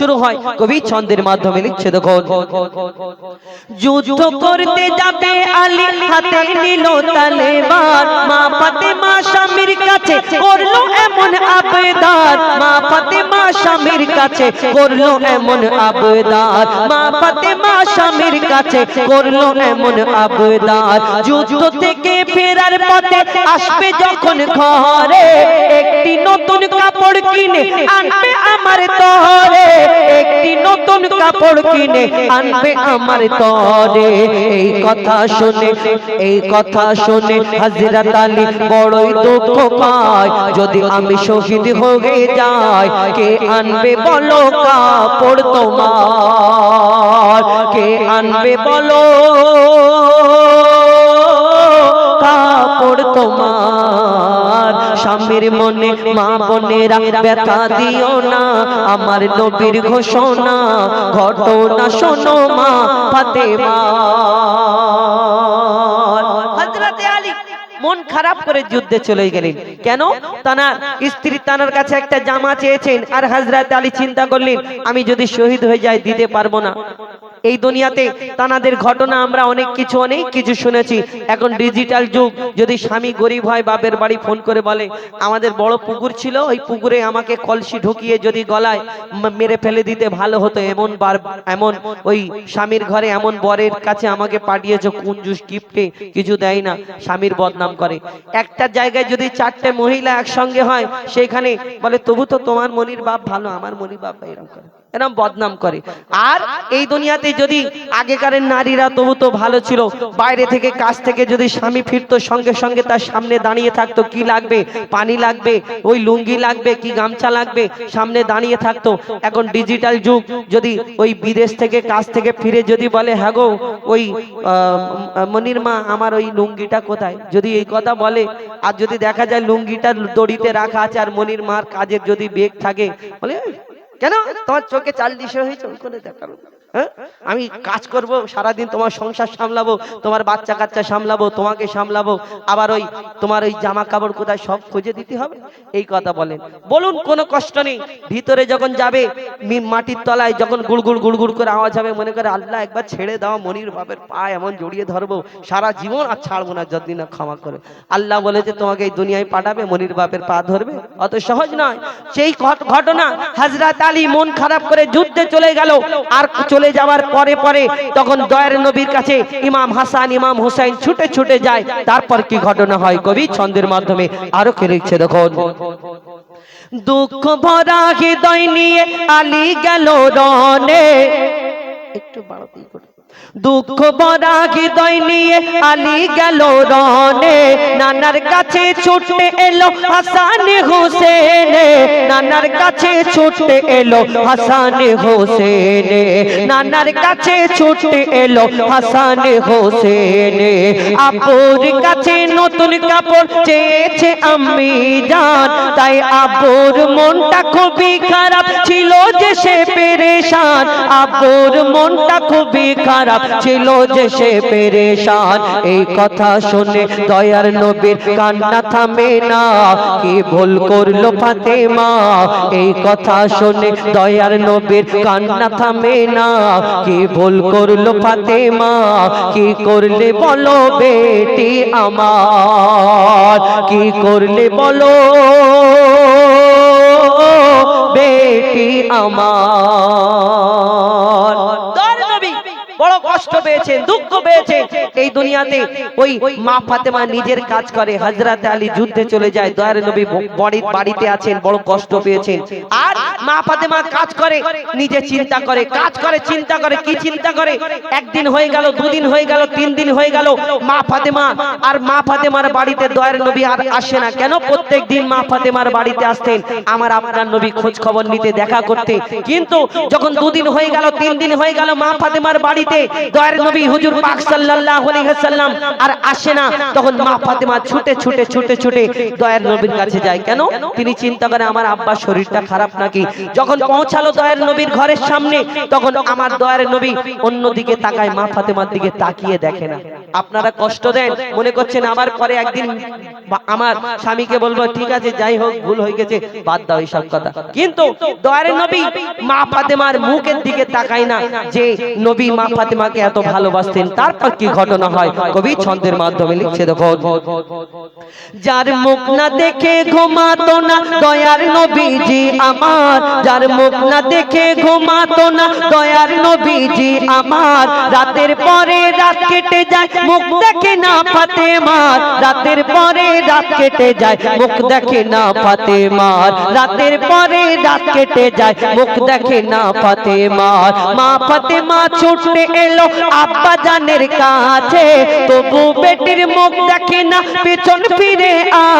শুরু হয়। কবি ছন্দের মাধ্যমে লিখছে দেখো যুদ্ধ করতে যাবে আলী, হাতে নিল তালেবান। মা ফাতেমা স্বামীর কাছে করল এমন আবেদার। মা ফাতেমা স্বামীর কাছে করল এমন আবেদার। মা ফাতেমা স্বামীর কাছে করল এমন আবেদার। যুদ্ধ থেকে ফেরার পথে আসবে যখন ঘরে, একটি নতুন কাপড় কিনে আনবে আমার তরে একটি নতুন কাপড় কিনে আনবে আমার তরে। এই কথা শুনে, এই কথা শুনে হাজরত আলী বড়ই দুঃখ পায়। যদি আমি শহীদ হয়ে যাই, কে আনবে বলো কাপড় তোমার? কে আনবে বলো স্বামীর মনে, মা বোনেরা ব্যথা দিও না। আমার নবীর ঘোষণা ঘটনা শোনো মা ফাতেমা। মন খারাপ করে যুদ্ধে চলে গেলেন। কেন? স্ত্রী তানার কাছে একটা জামা চেয়েছেন আর হযরত আলী চিন্তা করলেন, আমি যদি শহীদ হয়ে যাই দিতে পারব না। এই দুনিয়াতে তানাদের ঘটনা আমরা অনেক কিছু অনেক কিছু শুনেছি। এখন ডিজিটাল যুগ, যদি স্বামী গরিব হয়, বাপের বাড়ি ফোন করে বলে, আমাদের বড় পুকুর ছিল, ওই পুকুরে আমাকে কলসি ঢুকিয়ে যদি গলায় মেরে ফেলে দিতে ভালো হতো। এমন বার, এমন ওই স্বামীর ঘরে এমন বরের কাছে আমাকে পাঠিয়েছো, কুঞ্জুস গিফটে কিছু দেয় না। স্বামীর বদনাম করে। একটা জায়গায় যদি চারটে মহিলা একসঙ্গে হয়, সেখানে বলে, তবু তো তোমার মনির বাপ ভালো, আমার মনির বাপ এরকম করে। এরকম বদনাম করে। আর এই দুনিয়াতে যদি আগেকারের নারীরা তবু তো ভালো ছিল বাইরে থেকে কাজ থেকে যদি স্বামী ফিরতো সঙ্গে সঙ্গে তার সামনে দাঁড়িয়ে থাকতো কি লাগবে? পানি লাগবে ওই লুঙ্গি লাগবে কি গামছা লাগবে? সামনে দাঁড়িয়ে থাকতো। এখন ডিজিটাল যুগ যদি ওই বিদেশ থেকে কাজ থেকে ফিরে যদি বলে হ্যাঁ গো ওই মনির মা আমার ওই লুঙ্গিটা কোথায়? যদি এই কথা বলে আর যদি দেখা যায় লুঙ্গিটা দড়িতে রাখা আছে আর মনির মার কাজের যদি বেগ থাকে বলে "এই, কেন? তোমার চোখে চাল দিশে হয়েছে ওই করে দেখাল। হ্যাঁ? আমি কাজ করব, সারাদিন তোমার সংসার সামলাবো, তোমার বাচ্চা কাচ্চা সামলাবো, তোমাকে সামলাবো, আবার ওই তোমার ওই জামা কাপড় কোথায় সব খুঁজে দিতে হবে? এই কথা বলেন। বলুন, কোনো কষ্ট নেই। ভিতরে যখন যাবে মাটির তলায় যখন গুড়গুড় গুড়গুড় করে আওয়াজ হবে, মনে করে আল্লাহ একবার ছেড়ে দাও, মনির বাপের পা এমন জড়িয়ে ধরবো, সারা জীবন আর ছাড়বো না, যতদিন না ক্ষমা করে। আল্লাহ বলেছে, তোমাকে এই দুনিয়ায় পাঠাবে, মনির বাপের পা ধরবে। অত সহজ নয়। সেই ঘটনা হাজরাত আলী মন খারাপ করে যুদ্ধে চলে গেল, আর চলে যাওয়ার পরে পরে তখন দয়ার নবীর কাছে ইমাম হাসান, ইমাম হুসাইন ছুটে ছুটে যায়। তারপর কি ঘটনা হয় কবি? ছন্দের মাধ্যমে আরও কে লিখছে দেখুন। দুঃখ ভরা হৃদয় নিয়ে আলী গেল রনে একটু বাড়াতেই করে। দুঃখ বরা হৃদয় নিয়ে আলী গেল রনে। নানার কাছে ছুটে এলো হাসান হোসেন। নানার কাছে ছুটে এলো হাসান হোসেন। নানার কাছে ছুটে এলো হাসান হোসেন। আপুর কাছে নতুন কাপড় চেয়েছে আমি জান, তাই আব্বুর মনটা খুবই খারাপ ছিল যে সে পেরেশান। আব্বুর মনটা খুবই খারাপ ছিল যে সে পেরেশান। এই কথা শুনে দয়ার নবীর কান্না থামে না। কি ভুল করল ফাতেমা? এই কথা শুনে দয়ার নবীর কান্না থামে না। কি ভুল করল ফাতেমা? কি করলে বলো বেটি আমার? কি করলে বলো? বেটি আমার। বড় কষ্ট পেয়েছেন, দুঃখ পেয়েছেন। এই দুনিয়াতে ওই মা ফাতেমা নিজের কাজ করে। হযরত আলী যুদ্ধে চলে যায়। দয়ার নবী বাড়ি, বাড়িতে আছেন, বড় কষ্ট পেয়েছেন। আর মা ফাতেমা কাজ করে, নিজে চিন্তা করে, কাজ করে, চিন্তা করে, কি চিন্তা করে? একদিন হয়ে গেল, দুদিন হয়ে গেল, তিন দিন হয়ে গেল, মা ফাতেমা আর মা ফাতেমার বাড়িতে দয়ার নবী আর আসে না। কেন? প্রত্যেক দিন মা ফাতেমার বাড়িতে আসতেন। আমার আপনার নবী খোঁজ খবর নিতে, দেখা করতে। কিন্তু যখন দুদিন হয়ে গেল, তিন দিন হয়ে গেল মা ফাতেমার বাড়িতে, দয়ার নবী হুজুর পাক সাল্লাল্লাহু আলাইহি ওয়াসাল্লাম আর আসে না, তখন মা ফাতেমা ছুটে ছুটে ছুটে ছুটে দয়ার নবীর কাছে যায়। কেন? তিনি চিন্তা করে আমার আব্বা শরীরটা খারাপ নাকি? যখন পৌঁছালো দয়ার নবীর ঘরের সামনে, তখন আমার দয়ার নবী অন্যদিকে তাকায়, মা ফাতেমার দিকে তাকিয়ে দেখে না। আপনারা কষ্ট দেন, মনে করছেন আবার পরে একদিন আমার স্বামীকে বলব, ঠিক আছে, যাই হোক, ভুল হয়ে গেছে, বাদ দাও এইসব কথা। কিন্তু দয়ার নবী মা ফাতেমার মুখের দিকে তাকায় না যে নবী মা ফাতেমাকে এত ভালোবাসতেন। তারপর কি ঘটনা হয়? কবি ছন্দের মাধ্যমে লিখছে, দেখো। যার মুখ না দেখে ঘুমাতো না, দয়ার নবীজি আমার। যার মুখ না দেখে ঘুমাতো না, দয়ার নবীজি আমার। রাতের পরে রাত কেটে যায় মুখ দেখে না ফাতেমার রাতের পরে রাত কেটে যায়। মুখ দেখে না ফাতেমার রাতের পরে রাত কেটে যায়। মুখ দেখে না ফাতেমার মা ফাতেমা ছুটে এলো আব্বা জানের কাছে। তবু বেটির মুখ দেখে না, পেছন ফিরে আছে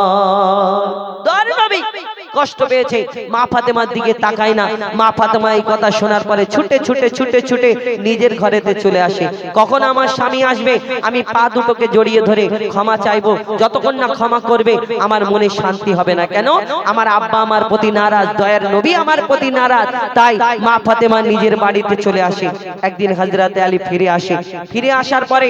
কষ্ট পেয়েছে। মা ফাতেমার দিকে তাকায় না। মা ফাতেমা এই কথা শোনার পরে ছুটে ছুটে ছুটে ছুটে নিজের ঘরেতে চলে আসে। কখন আমার স্বামী আসবে, আমি পা দুটোকে জড়িয়ে ধরে ক্ষমা চাইব। যতক্ষণ না ক্ষমা করবে, আমার মনে শান্তি হবে না। কেন? আমার আব্বা আমার প্রতি নারাজ, দয়ার নবী আমার প্রতি নারাজ। তাই মা ফাতেমা নিজের বাড়িতে চলে আসে। একদিন হজরতে আলী ফিরে আসে। ফিরে আসার পরে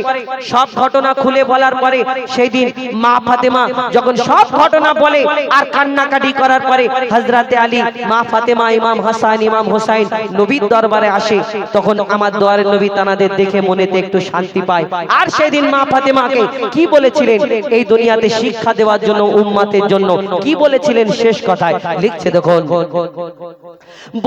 সব ঘটনা খুলে বলার পরে সেই দিন মা ফাতেমা যখন সব ঘটনা বলে আর কান্নাকাটি করার পরে হজরতে আলী, মা ফাতেমা, ইমাম হাসান, ইমাম হোসাইন নবীর দরবারে আসে। তখন আমার দোয়ারের নবী তানাদের দেখে মনেতে একটু শান্তি পায়। আর সেদিন মা ফাতেমাকে কি বলেছিলেন? এই দুনিয়াতে শিক্ষা দেওয়ার জন্য, উম্মাতের জন্য কি বলেছিলেন? শেষ কথায় লিখছে দেখুন।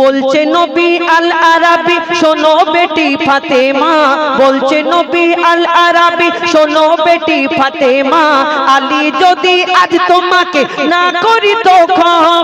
বলছে নবী আল আরাবি শোনো বেটি ফাতেমা। বলছে নবী আল আরাবি শোনো বেটি ফাতেমা। আলী যদি আজ তোমাকে না করি তো ক্ষমা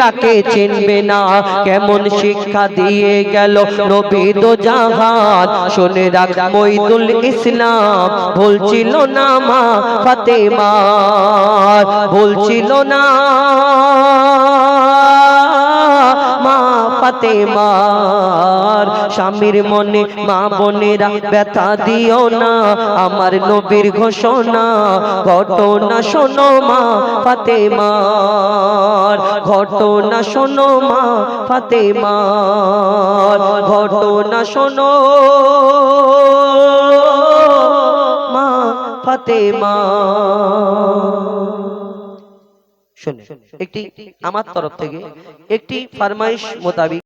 তাকে চিনবে না। কেমন শিক্ষা দিয়ে গেল নবী তো জাহান। শুনে রাখ মইদুল ইসলাম, ভুলছিল না মা ফাতেমা, ভুলছিল না মা ফাতেমার স্বামীর মনে মা বোনেরা ব্যথা দিও না, আমার নবীর ঘোষণা ঘটনা শোনো মা ফাতেমার ঘটনা শোনো মা ফাতেমার ঘটনা শোনো মা ফাতেমা শুনে একটি আমার তরফ থেকে একটি ফরমাইশ মোতাবিক